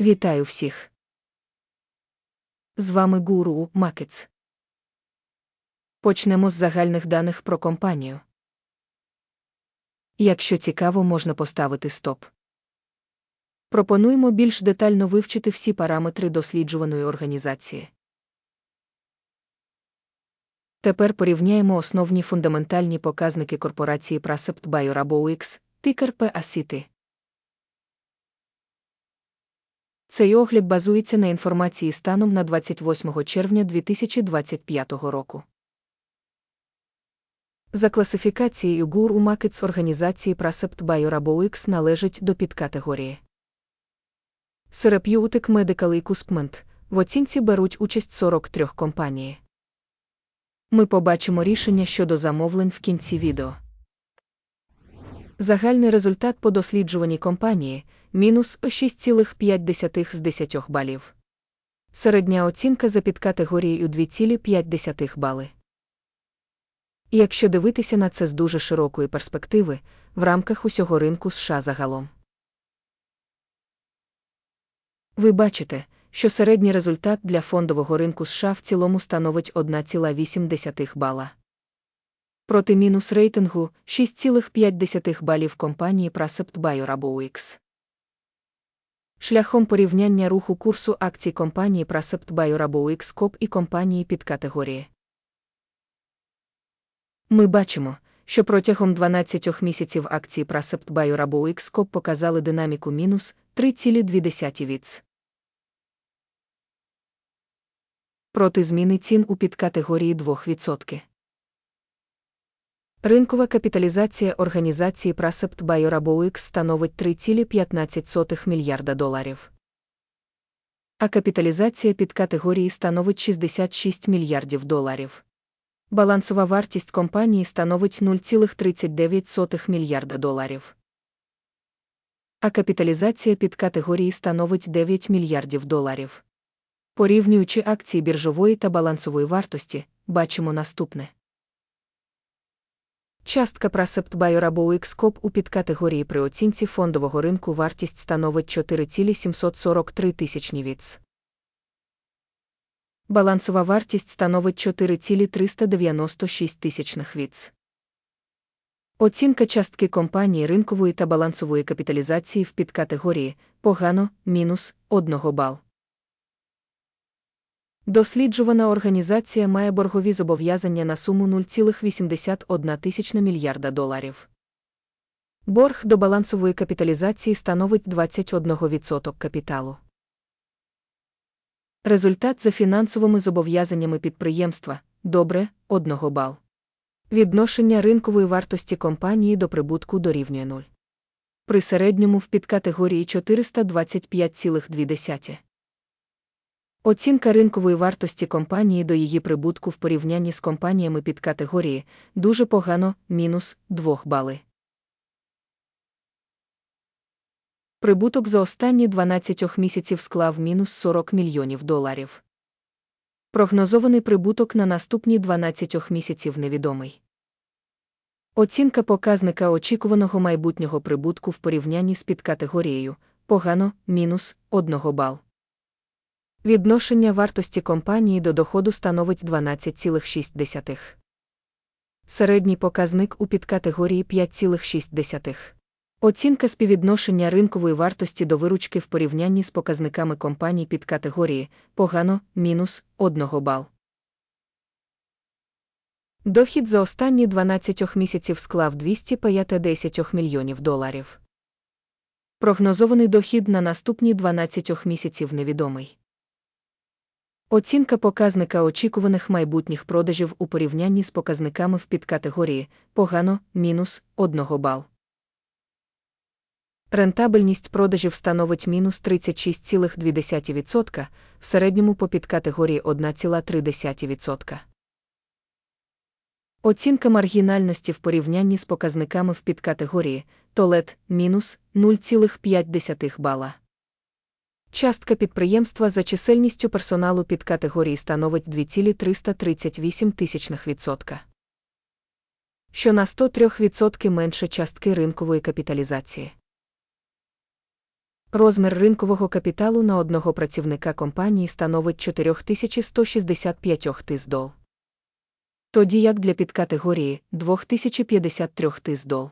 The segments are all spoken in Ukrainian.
Вітаю всіх! З вами Гуру Макетс. Почнемо з загальних даних про компанію. Якщо цікаво, можна поставити стоп. Пропонуємо більш детально вивчити всі параметри досліджуваної організації. Тепер порівняємо основні фундаментальні показники корпорації Pracept BioRaboX, тикер PACT. Цей огляд базується на інформації станом на 28 червня 2025 року. За класифікацією у Markets організації Pracept BioRaboX належить до підкатегорії. Therapeutic Medical Equipment в оцінці беруть участь 43 компанії. Ми побачимо рішення щодо замовлень в кінці відео. Загальний результат по досліджуваній компанії мінус 6,5 з 10 балів. Середня оцінка за підкатегорією 2,5 бали. Якщо дивитися на це з дуже широкої перспективи, в рамках усього ринку США загалом. Ви бачите, що середній результат для фондового ринку США в цілому становить 1,8 бала. Проти мінус рейтингу 6,5 балів компанії Pracept BioRaboX. Шляхом порівняння руху курсу акцій компанії Pracept BioRaboX Coop і компанії під категорії. Ми бачимо, що протягом 12 місяців акції Pracept BioRaboX Coop показали динаміку мінус 3,2 віц. Проти зміни цін у підкатегорії 2%. Ринкова капіталізація організації Pracept BioRaboX становить 3,15 мільярда доларів. А капіталізація підкатегорії становить 66 мільярдів доларів. Балансова вартість компанії становить 0,39 мільярда доларів. А капіталізація підкатегорії становить 9 мільярдів доларів. Порівнюючи акції біржової та балансової вартості, бачимо наступне. Частка Coop у підкатегорії при оцінці фондового ринку вартість становить 4,743 тисячні віц. Балансова вартість становить 4,396 тисячних віц. Оцінка частки компанії ринкової та балансової капіталізації в підкатегорії погано мінус 1 бал. Досліджувана організація має боргові зобов'язання на суму 0,81 мільярда доларів. Борг до балансової капіталізації становить 21% капіталу. Результат за фінансовими зобов'язаннями підприємства добре 1 бал. Відношення ринкової вартості компанії до прибутку дорівнює 0. При середньому в підкатегорії 425,2. Оцінка ринкової вартості компанії до її прибутку в порівнянні з компаніями під категорії дуже погано мінус 2 бали. Прибуток за останні 12 місяців склав мінус 40 мільйонів доларів. Прогнозований прибуток на наступні 12 місяців невідомий. Оцінка показника очікуваного майбутнього прибутку в порівнянні з підкатегорією погано мінус 1 бал. Відношення вартості компанії до доходу становить 12,6. Середній показник у підкатегорії 5,6. Оцінка співвідношення ринкової вартості до виручки в порівнянні з показниками компаній під категорії погано мінус 1 бал. Дохід за останні 12 місяців склав 250 мільйонів доларів. Прогнозований дохід на наступні 12 місяців невідомий. Оцінка показника очікуваних майбутніх продажів у порівнянні з показниками в підкатегорії погано мінус 1 бал. Рентабельність продажів становить мінус 36,2%, в середньому по підкатегорії 1,3%. Оцінка маргінальності в порівнянні з показниками в підкатегорії толет мінус 0,5 бала. Частка підприємства за чисельністю персоналу під категорії становить 2,338 тисячних відсотка, що на 103% менше частки ринкової капіталізації. Розмір ринкового капіталу на одного працівника компанії становить 4165 тис дол. Тоді як для підкатегорії 2053 тис дол.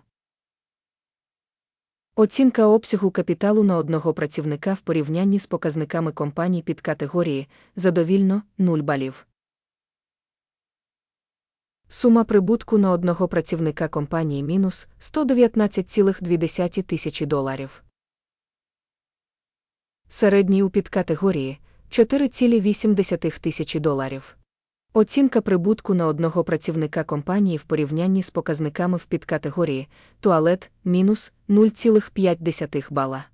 Оцінка обсягу капіталу на одного працівника в порівнянні з показниками компаній під категорії задовільно 0 балів. Сума прибутку на одного працівника компанії мінус 119,2 тисячі доларів. Середній у підкатегорії 4,8 тисячі доларів. Оцінка прибутку на одного працівника компанії в порівнянні з показниками в підкатегорії туалет мінус 0,5 бала.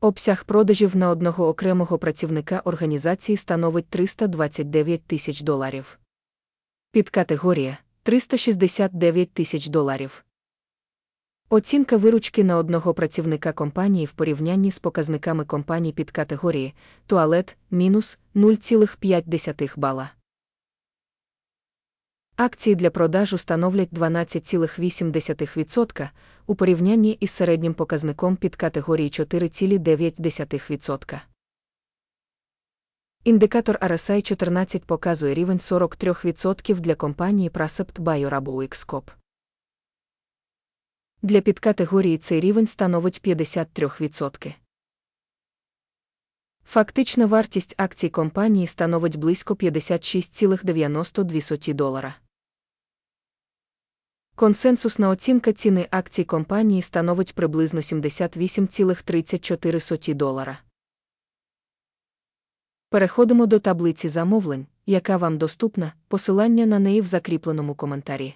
Обсяг продажів на одного окремого працівника організації становить 329 тисяч доларів. Підкатегорія 369 тисяч доларів. Оцінка виручки на одного працівника компанії в порівнянні з показниками компаній під категорії туалет мінус 0,5 бала. Акції для продажу становлять 12,8% у порівнянні із середнім показником під категорії 4,9%. Індикатор RSI 14 показує рівень 43% для компанії Pracept BioRaboXCOP. Для підкатегорії цей рівень становить 53%. Фактична вартість акцій компанії становить близько 56,92 долара. Консенсусна оцінка ціни акцій компанії становить приблизно 78,34 долара. Переходимо до таблиці замовлень, яка вам доступна, посилання на неї в закріпленому коментарі.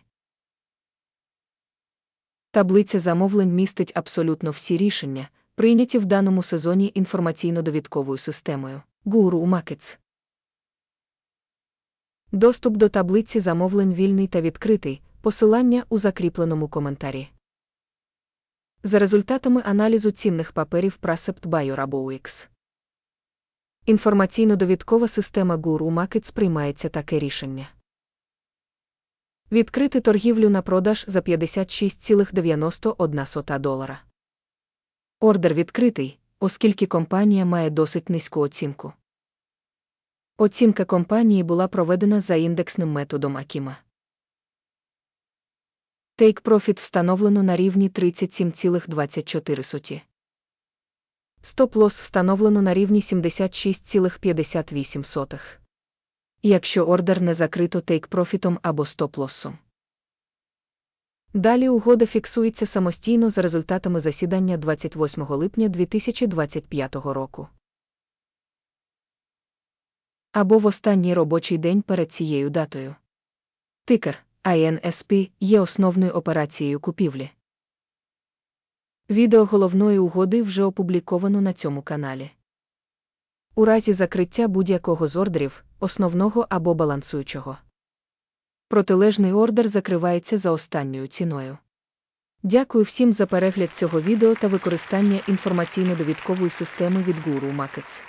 Таблиця замовлень містить абсолютно всі рішення, прийняті в даному сезоні інформаційно-довідковою системою Guru Markets. Доступ до таблиці замовлень вільний та відкритий, посилання у закріпленому коментарі. За результатами аналізу цінних паперів Pracept BioRaboX. Інформаційно-довідкова система Guru Markets приймається таке рішення. Відкрити торгівлю на продаж за 56,91 долара. Ордер відкритий, оскільки компанія має досить низьку оцінку. Оцінка компанії була проведена за індексним методом Акіма. Take Profit встановлено на рівні 37,24. Стоп-лосс встановлено на рівні 76,58. Якщо ордер не закрито тейк-профітом або стоп-лоссом. Далі угода фіксується самостійно за результатами засідання 28 липня 2025 року. Або в останній робочий день перед цією датою. Тикер INSP є основною операцією купівлі. Відео головної угоди вже опубліковано на цьому каналі. У разі закриття будь-якого з ордерів, основного або балансуючого. Протилежний ордер закривається за останньою ціною. Дякую всім за перегляд цього відео та використання інформаційно-довідкової системи від Guru Markets.